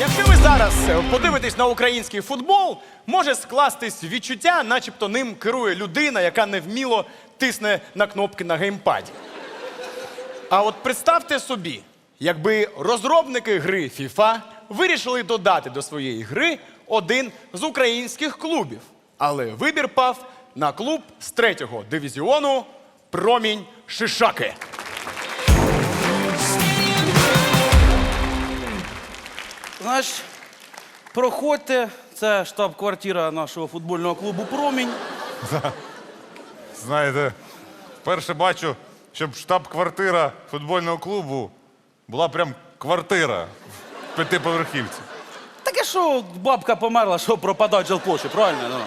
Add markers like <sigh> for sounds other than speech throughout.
Якщо ви зараз е, подивитесь на український футбол, може скластись відчуття, начебто ним керує людина, яка невміло тисне на кнопки на геймпаді. А от представте собі, якби розробники гри FIFA вирішили додати до своєї гри один з українських клубів, але вибір пав на клуб з третього дивізіону Промінь Шишаки. Значить, проходьте, це штаб-квартира нашого футбольного клубу Промінь. <laughs> Знаєте, вперше бачу, щоб штаб-квартира футбольного клубу була прям квартира в п'ятиповерхівці. Таке що бабка померла, що пропадать жилплощі, правильно? Ну.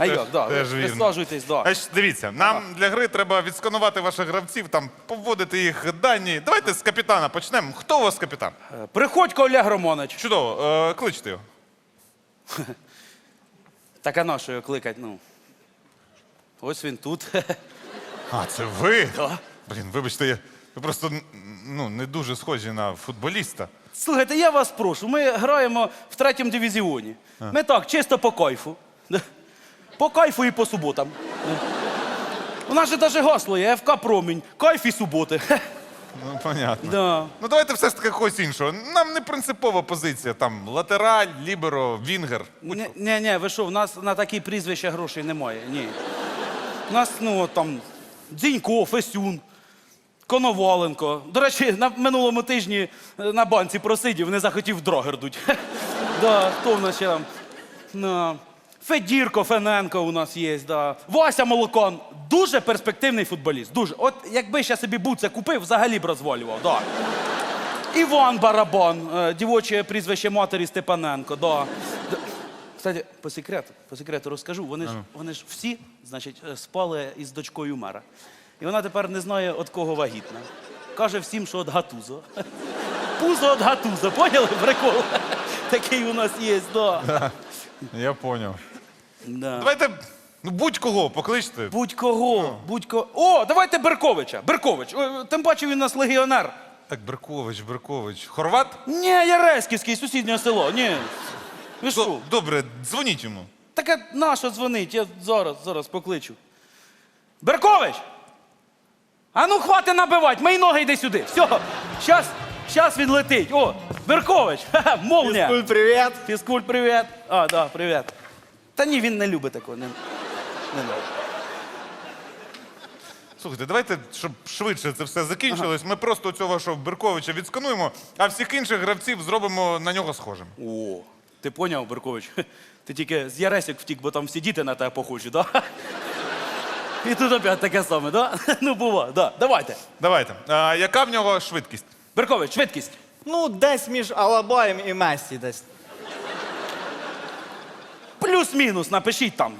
А Теж- як, да, теж вірно. присаджуйтесь, да. Дивіться, нам для гри треба відсканувати ваших гравців, там повводити їх дані. Давайте з капітана почнемо. Хто у вас капітан? Е, Приходько Олег Романович. Чудово, е, кличте його. <laughs> Так а на що його кликать, ну? Ось він тут. А, це ви? <laughs> Да. Блін, вибачте, я ви просто ну, не дуже схожі на футболіста. Слухайте, я вас прошу, ми граємо в третьому дивізіоні. Ми так, чисто по кайфу. Да. По кайфу і по суботам. У нас же навіть гасло є ФК Промінь. Кайф і суботи. Ну, понятно. Да. Ну давайте все ж таки когось іншого. Нам не принципова позиція. Там латераль, ліберо, вінгер. Ні, ні, ні, ви що, в нас на такі прізвища грошей немає. Ні. У нас, ну, там, Дзінько, Фесюн, Коноваленко. До речі, на минулому тижні е, на банці просидів, не захотів дрогер дуть. Да, хто в нас ще там? На. Федірко Фененко у нас є, да. Вася Молокон. Дуже перспективний футболіст. Дуже. От якби ще собі буце купив, взагалі б розвалював. Да. Іван Барабан, е, дівоче прізвище матері Степаненко. Да. Кстати, по секрету, по секрету розкажу. Вони ж, вони ж всі, значить, е, спали із дочкою мера. І вона тепер не знає, від кого вагітна. Каже всім, що від гатузо. <laughs> Пузо від гатузо, поняли? Прикол. <laughs> Такий у нас є, да. <laughs> Я поняв. да. Давайте ну, будь-кого покличте. Будь-кого, будь-кого. О, давайте Берковича. Беркович. О, Тим паче він у нас легіонер. Так, Беркович, Беркович. Хорват? Ні, Яреськівський, сусіднє село. Ні. Ви що? Д- Добре, дзвоніть йому. Таке нащо дзвонить? Я зараз, зараз покличу. Беркович! А ну хвати набивати, мої ноги йди сюди. Все, щас, щас він летить. О, Беркович, <laughs> ха-ха. Фізкуль, привіт! Фізкуль, привіт. А, да, привіт. Та ні, він не любить такого. Не, не любить. Слухайте, давайте, щоб швидше це все закінчилось, ми просто цього вашого Берковича відскануємо, а всіх інших гравців зробимо на нього схожим. О, ти поняв, Беркович? <laughs> Ти тільки з Яресік втік, бо там всі діти на тебе похожі, да? <laughs> І тут опять таке саме, да? Ну, бува, да. Давайте. Давайте. А, яка в нього швидкість? Беркович, швидкість. Ну, десь між Алабаєм і Месі десь. Плюс-мінус, напишіть там.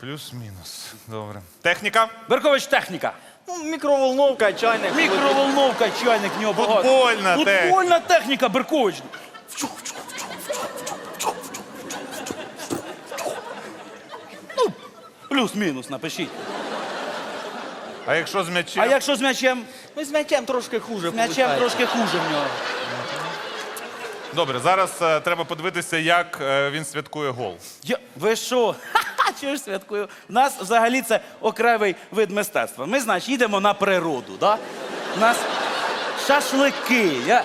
Плюс-мінус. Добре. Техніка? Беркович, техніка. Ну, мікроволновка, чайник. Мікроволновка, чайник в нього багато. Футбольна техніка. Футбольна техніка, Беркович. Ну, плюс-мінус, напишіть. А якщо з м'ячем? А якщо з м'ячем? Ну, з м'ячем трошки хуже. З м'ячем виходить. трошки хуже в нього. Добре, зараз е, треба подивитися, як е, він святкує гол. Я, ви що? Ха-ха, <laughs> чого ж святкую? У нас взагалі це окремий вид мистецтва. Ми, значить, їдемо на природу, да? У нас шашлики. Я...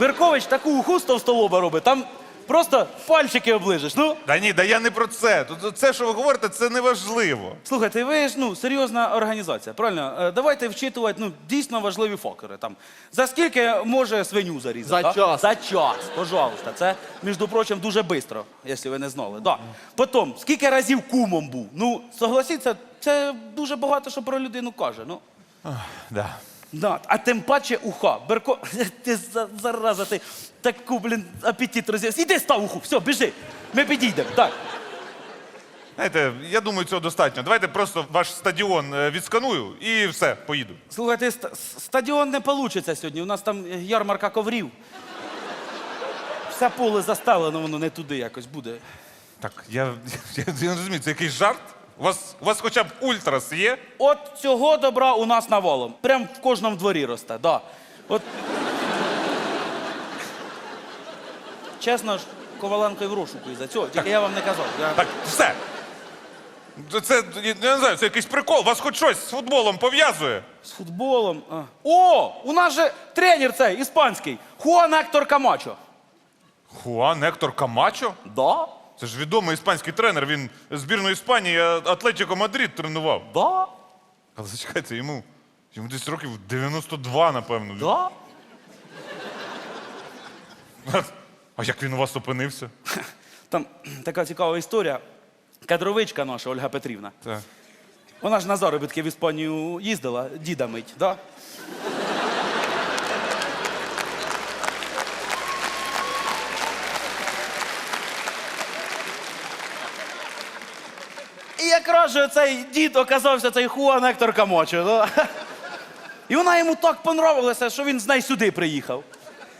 Беркович таку уху з товстолоба робить, там просто пальчики оближеш. Ну, Да ні, да я не про це. Тут це, що ви говорите, це не важливо. слухайте, ви ж ну, серйозна організація, правильно? Е, Давайте вчитувати ну, дійсно важливі фактори. Там, за скільки може свиню зарізати? За а? час. За час, пожалуйста. Це, між прочим, дуже швидко, якщо ви не знали. Да. Потім, скільки разів кумом був? Ну, согласіться, це дуже багато що про людину каже. Ну. Да. Да. А тим паче уха. Берко, <laughs> ти за- зараза, ти таку, блін, апетит розв'яз. Іди став уху, все, біжи. Ми підійдемо. Так. Знаєте, я думаю, цього достатньо. Давайте просто ваш стадіон е, відсканую і все, поїду. Слухайте, ст- стадіон не вийде сьогодні. У нас там ярмарка коврів. Все поле заставлено, воно не туди якось буде. Так, я, я, <laughs> я не розумію, це якийсь жарт? У вас, у вас хоча б ультрас є? От цього добра у нас навалом. Прям в кожному дворі росте. Да. От... чесно ж, Коваленко і в розшуку із-за цього. Тільки я вам не казав. Я... Так, все. Це, це, я не знаю, це якийсь прикол. Вас хоч щось з футболом пов'язує. З футболом. А. О, у нас же тренер цей іспанський. Хуан Ектор Камачо. Хуан Ектор Камачо? Да? Це ж відомий іспанський тренер. Він збірну Іспанії Атлетіко Мадрид тренував. Да? Але зачекайте, йому, йому десь років 92, напевно. Да? А як він у вас опинився? Там така цікава історія. Кадровичка наша Ольга Петрівна. Так. Вона ж на заробітки в Іспанію їздила, діда мить, да? Якраз цей дід оказався цей Хуан Ектор Камочо. Да? І вона йому так понравилася, що він з нею сюди приїхав.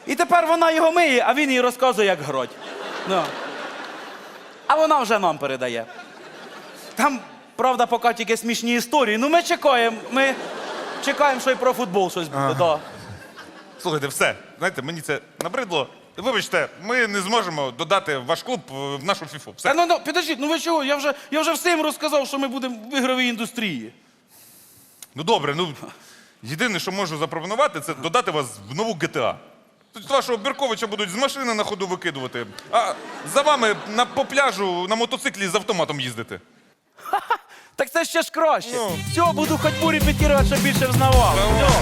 І тепер вона його миє, а він їй розказує, як гроть. Да. А вона вже нам передає. Там, правда, поки тільки смішні історії. Ну, ми чекаємо. Ми чекаємо, що й про футбол щось буде. Да. Слухайте, все. Знаєте, мені це набридло. Вибачте, ми не зможемо додати ваш клуб е, в нашу фіфу. Все. Та ну, ну, підождіть, ну ви чого? Я вже, я вже всім розказав, що ми будемо в ігровій індустрії. Ну добре, ну єдине, що можу запропонувати, це додати вас в нову GTA. Тут вашого Бірковича будуть з машини на ходу викидувати, а за вами на, по пляжу на мотоциклі з автоматом їздити. <laughs> Так це ще ж краще. Ну. Все, буду бурі репетирувати, щоб більше взнавав. Да.